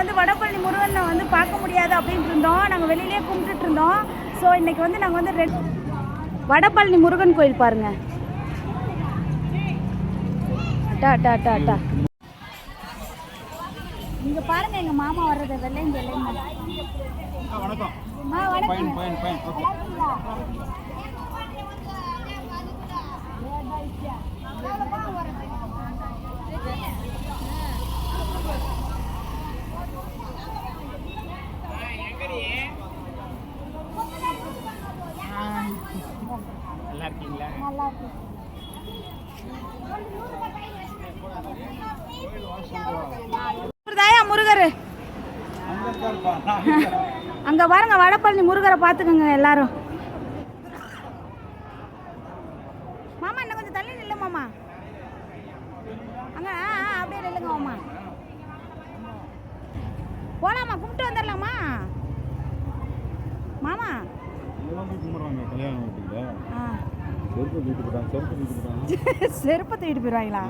வந்து வடபழனி முருகனை வந்து பார்க்க முடியாது அப்படின்ட்டு இருந்தோம் நாங்கள் வெளியிலேயே கும்பிட்டுட்டு இருந்தோம் ஸோ இன்னைக்கு வந்து நாங்கள் வந்து ரெட் வடபழனி முருகன் கோயில் பாருங்க. டா டா டா டா இங்க பாருங்க எங்க மாமா வர்றது வெள்ளை இங்க வணக்கம். ஆ வணக்கம். முருகர். அங்க பாருங்க வடப்பழனி முருகரை பாத்துக்கோங்க எல்லாரும். மாமா இன்னும் கொஞ்சம் தள்ளி நில்லு மாமா. அங்க அப்படியே நில்லுங்க மாமா. போலாமா கும்பிட்டு வந்துடலாமா மாமா செருப்பு தூக்கிட்டு போயிடுவாங்களா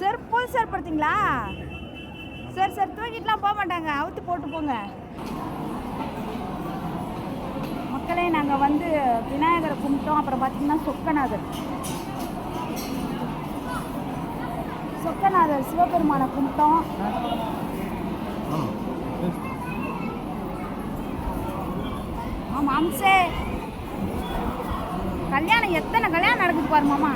செருப்பு புது செருப்பு எடுத்தீங்களா சரி சரி தூக்கிட்டுலாம் போக மாட்டாங்க. அவுத்து போட்டு போங்க. மக்களே நாங்கள் வந்து விநாயகரை கும்பிட்டோம். அப்புறம் பார்த்தீங்கன்னா சொக்கநாதர். சொக்கநாதர் சிவபெருமானை கும்பிட்டோம். ஆமாம் அம்சே. கல்யாணம் எத்தனை கல்யாணம் நடக்குது பாரு மாமா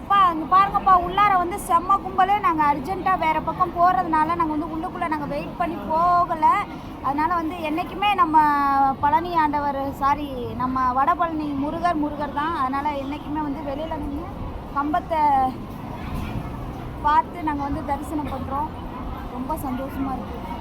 எப்பா அங்கே பாருங்கப்பா உள்ளார வந்து செம்ம கும்பலே. நாங்கள் அர்ஜென்ட்டாக வேறு பக்கம் போகிறதுனால நாங்கள் வந்து உள்ளுக்குள்ளே நாங்கள் வெயிட் பண்ணி போகலை. அதனால் வந்து என்றைக்குமே நம்ம பழனி ஆண்டவர் சாரி நம்ம வடபழனி முருகர் முருகர் தான். அதனால் என்றைக்குமே வந்து வெளியில் நின்று கம்பத்தை பார்த்து நாங்கள் வந்து தரிசனம் பண்ணுறோம் ரொம்ப சந்தோஷமாக இருக்குது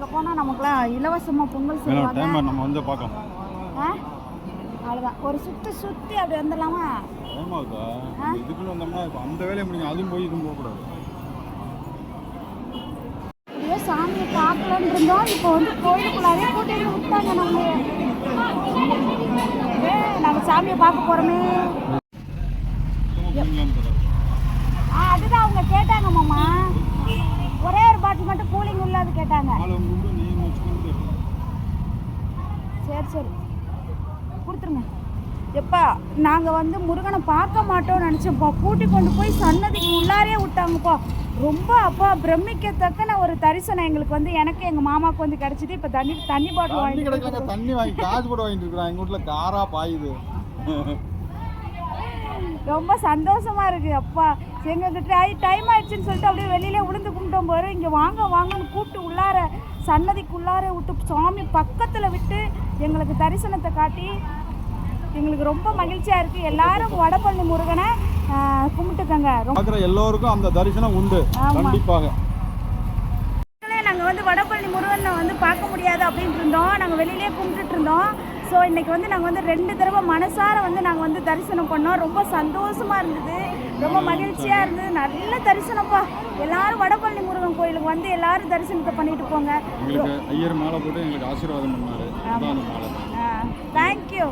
அங்கே போனால் நமக்குலாம் இலவசமாக பொங்கல் செய்வாங்க. நம்ம வந்து பார்க்கலாம். ஆ? அவ்வளோதான் ஒரு சுற்றி சுற்றி அப்படி வந்துடலாமா? ஆ? இதுக்குள்ள வந்தோம்னா இப்போ அந்த வேலையை முடியும் அதுவும் போய் இதுவும் போகக்கூடாது. அப்படியே சாமியை பார்க்கலான்னு இருந்தோம். இப்போ வந்து கோயிலுக்குள்ளாரே கூட்டிட்டு விட்டாங்க நம்ம நாங்கள் சாமியை பார்க்க போகிறோமே. ஆ அதுதான் அவங்க கேட்டாங்க மாமா. ஒரே ஒரு பாட்டில் மட்டும் கூலிங் உள்ளது கேட்டாங்க. சரி சரி. கொடுத்துருங்க. எப்பா நாங்கள் வந்து முருகனை பார்க்க மாட்டோம்னு நினச்சோம்ப்பா. கூட்டி கொண்டு போய் சன்னதிக்கு உள்ளாரே விட்டாங்கப்பா. ரொம்ப அப்பா பிரமிக்கத்தக்கன ஒரு தரிசனம் எங்களுக்கு வந்து எனக்கு எங்கள் மாமாவுக்கு வந்து கிடச்சிது. இப்போ தண்ணி தண்ணி பாட்டில் வாங்கி தண்ணி வாங்கி காசு கூட வாங்கிட்டு இருக்கிறான் எங்க வீட்டுல காரா பாயுது. ரொம்ப சந்தோஷமா இருக்கு. அப்பா எங்களுக்கு டை டைம் ஆயிடுச்சுன்னு சொல்லிட்டு அப்படியே வெளியில விழுந்து கும்பிட்டோம் பாரு. இங்கே வாங்க வாங்கன்னு கூப்பிட்டு உள்ளார சன்னதிக்குள்ளார விட்டு சாமி பக்கத்தில் விட்டு எங்களுக்கு தரிசனத்தை காட்டி எங்களுக்கு ரொம்ப மகிழ்ச்சியா இருக்கு. எல்லாரும் வடபழனி முருகனை கும்பிட்டுக்கங்க. பார்க்குற எல்லோருக்கும் அந்த தரிசனம் உண்டு. கண்டிப்பாக. நாங்கள் வந்து வடபழனி முருகனை வந்து பார்க்க முடியாது அப்படின்ட்டு இருந்தோம். நாங்கள் வெளியிலேயே கும்பிட்டுட்டு இருந்தோம். ஸோ இன்னைக்கு வந்து நாங்கள் வந்து ரெண்டு தடவை மனசார வந்து நாங்கள் வந்து தரிசனம் பண்ணோம். ரொம்ப சந்தோஷமா இருந்தது. ரொம்ப மகிழ்ச்சியாக இருந்தது. நல்ல தரிசனப்பா எல்லாரும் வடபழனி முருகன் கோயிலுக்கு வந்து எல்லாரும் தரிசனத்தை பண்ணிட்டு போங்க. ஐயர் மாலை போட்டு எங்களுக்கு ஆசீர்வாதம் பண்ணாரு. தேங்க்யூ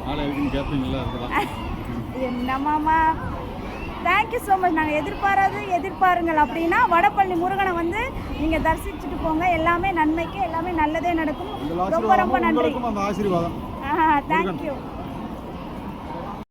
என்னமாமா தேங்க்யூ ஸோ மச் நாங்கள் எதிர்பாராது எதிர்பாருங்கள். அப்படின்னா வடபழனி முருகனை வந்து நீங்கள் தரிசிச்சுட்டு போங்க. எல்லாமே நன்மைக்கு எல்லாமே நல்லதே நடக்கும். ரொம்ப ரொம்ப ஆசீர்வாதம் நன்றி. உங்களுக்கும் அந்த ஆசீர்வாதம் ஆ தேங்க்யூ